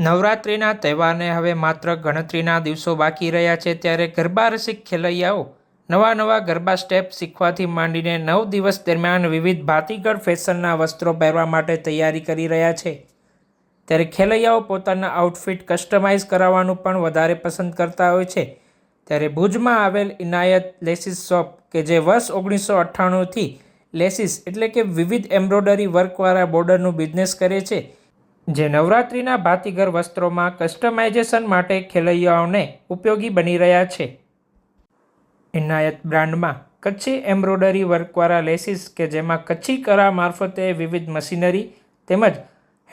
નવરાત્રિના તહેવારને હવે માત્ર ગણતરીના દિવસો બાકી રહ્યા છે ત્યારે ગરબા રસિક ખેલૈયાઓ નવા નવા ગરબા સ્ટેપ શીખવાથી માંડીને નવ દિવસ દરમિયાન વિવિધ ભાતીગળ ફેશનના વસ્ત્રો પહેરવા માટે તૈયારી કરી રહ્યા છે. ત્યારે ખેલૈયાઓ પોતાના આઉટફિટ કસ્ટમાઇઝ કરાવવાનું પણ વધારે પસંદ કરતા હોય છે. ત્યારે ભુજમાં આવેલ ઇનાયત લેસીસ શોપ કે જે વર્ષ ઓગણીસો અઠ્ઠાણુંથી લેસીસ એટલે કે વિવિધ એમ્બ્રોડરી વર્કવાળા બોર્ડરનું બિઝનેસ કરે છે જે નવરાત્રિના ભાતીગર વસ્ત્રોમાં કસ્ટમાઇઝેશન માટે ખેલૈયાઓને ઉપયોગી બની રહ્યા છે. ઇનાયત બ્રાન્ડમાં કચ્છી એમ્બ્રોડરી વર્કવાળા લેસીસ કે જેમાં કચ્છી કળા મારફતે વિવિધ મશીનરી તેમજ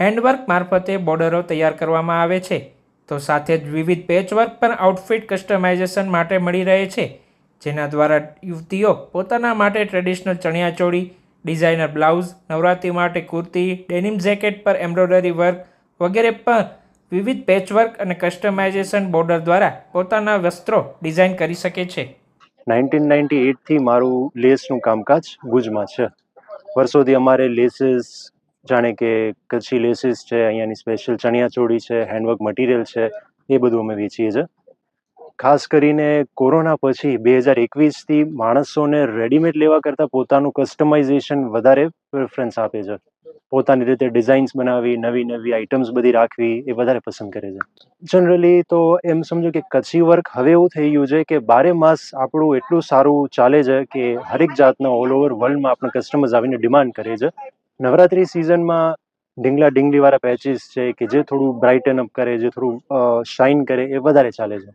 હેન્ડવર્ક મારફતે બોર્ડરો તૈયાર કરવામાં આવે છે. તો સાથે જ વિવિધ પેચવર્ક પણ આઉટફિટ કસ્ટમાઇઝેશન માટે મળી રહે છે. જેના દ્વારા યુવતીઓ પોતાના માટે traditional chaniya choli designer blouse, Navratri માટે કુર્તી, ડેનિમ જેકેટ પર એમ્બ્રોડરી વર્ક વગેરે પણ વિવિધ પેચવર્ક અને કસ્ટમાઇઝેશન બોર્ડર દ્વારા પોતાના વસ્ત્રો ડિઝાઇન કરી શકે છે. નાઇન્ટીન નાઇન્ટી એટથી મારું લેસનું કામકાજ ભુજમાં છે. વર્ષોથી અમારે લેસીસ, જાણે કે કચ્છી લેસીસ છે, અહીંયાની સ્પેશિયલ ચણિયાચોળી છે હેન્ડવર્ક મટીરિયલ છે, એ બધું અમે વેચીએ છીએ. ખાસ કરીને કોરોના પછી બે હજાર એકવીસથી માણસોને રેડીમેડ લેવા કરતાં પોતાનું કસ્ટમાઇઝેશન વધારે પ્રેફરન્સ આપે છે. પોતાની રીતે ડિઝાઇન્સ બનાવી, નવી નવી આઇટમ્સ બધી રાખવી એ વધારે પસંદ કરે છે. જનરલી તો એમ સમજો કે કચ્છી વર્ક હવે એવું થઈ ગયું છે કે બારે માસ આપણું એટલું સારું ચાલે છે કે હરેક જાતના ઓલ ઓવર વર્લ્ડમાં આપણે કસ્ટમર્સ આવીને ડિમાન્ડ કરે છે. નવરાત્રી સિઝનમાં ઢીંગલા ઢીંગલીવાળા પેચીસ છે કે જે થોડું બ્રાઇટન અપ કરે, જે થોડું શાઇન કરે એ વધારે ચાલે છે.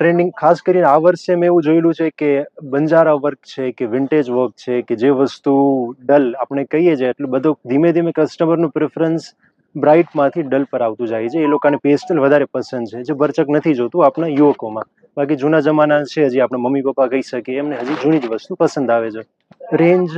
ટ્રેન્ડિંગ ખાસ કરીને આ વર્ષે મેં એવું જોયેલું છે કે બંજારા વર્ક છે, કે વિન્ટેજ વર્ક છે, કે જે વસ્તુ ડલ આપણે કહીએ છીએ, એટલું બધું ધીમે ધીમે કસ્ટમરનું પ્રેફરન્સ બ્રાઇટમાંથી ડલ પર આવતું જાય છે. એ લોકોને પેસ્ટલ વધારે પસંદ છે, જે ભરચક નથી જોતું આપણા યુવકોમાં. બાકી જૂના જમાના છે હજી આપણે મમ્મી પપ્પા કહી શકીએ એમને હજી જૂની જ વસ્તુ પસંદ આવે છે. રેન્જ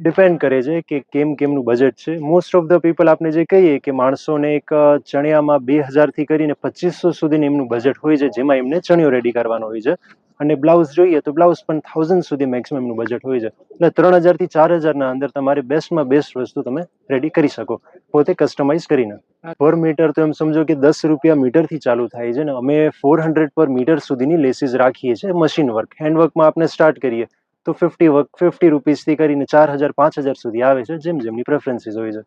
ડિપેન્ડ કરે છે કે કેમ કેમનું બજેટ છે. મોસ્ટ ઓફ ધ પીપલ આપણે જે કહીએ કે માણસોને એક ચણિયામાં બે હજારથી કરીને પચીસો સુધીનું એમનું બજેટ હોય છે જેમાં એમને ચણિયો રેડી કરવાનો હોય છે. અને બ્લાઉઝ જોઈએ તો બ્લાઉઝ પણ થાઉઝન્ડ સુધી મેક્સિમમ એમનું બજેટ હોય છે. એટલે ત્રણ હજારથી ચાર હજારના અંદર તમારે બેસ્ટમાં બેસ્ટ વસ્તુ તમે રેડી કરી શકો. પોતે કસ્ટમાઇઝ કરીને પર મીટર તો એમ સમજો કે દસ રૂપિયા મીટરથી ચાલુ થાય છે ને અમે ફોર હંડ્રેડ પર મીટર સુધીની લેસીસ રાખીએ છીએ મશીન વર્ક હેન્ડવર્કમાં આપણે સ્ટાર્ટ કરીએ. તો ફિફ્ટી વર્ક ફિફ્ટી રૂપીસથી કરીને ચાર હજાર, પાંચ હજાર સુધી આવે છે, જેમ જેમની પ્રેફરન્સીસ હોય છે.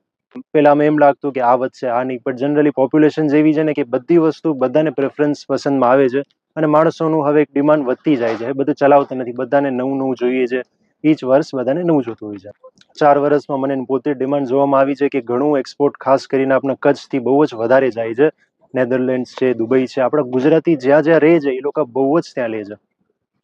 પહેલાં અમે એમ લાગતું કે આ વધશે, આ નહીં, પણ જનરલી પોપ્યુલેશન જેવી છે ને કે બધી વસ્તુ બધાને પ્રેફરન્સ પસંદમાં આવે છે અને માણસોનું હવે એક ડિમાન્ડ વધતી જાય છે. બધું ચલાવતા નથી. બધાને નવું નવું જોઈએ છે. ઈચ વર્ષ બધાને નવું જોતું હોય છે. ચાર વર્ષમાં મને પોતે ડિમાન્ડ જોવામાં આવી છે કે ઘણું એક્સપોર્ટ ખાસ કરીને આપણા કચ્છથી બહુ જ વધારે જાય છે. નેધરલેન્ડ્સ છે, દુબઈ છે, આપણા ગુજરાતી જ્યાં જ્યાં રહે છે, એ લોકો બહુ જ ત્યાં લે છે.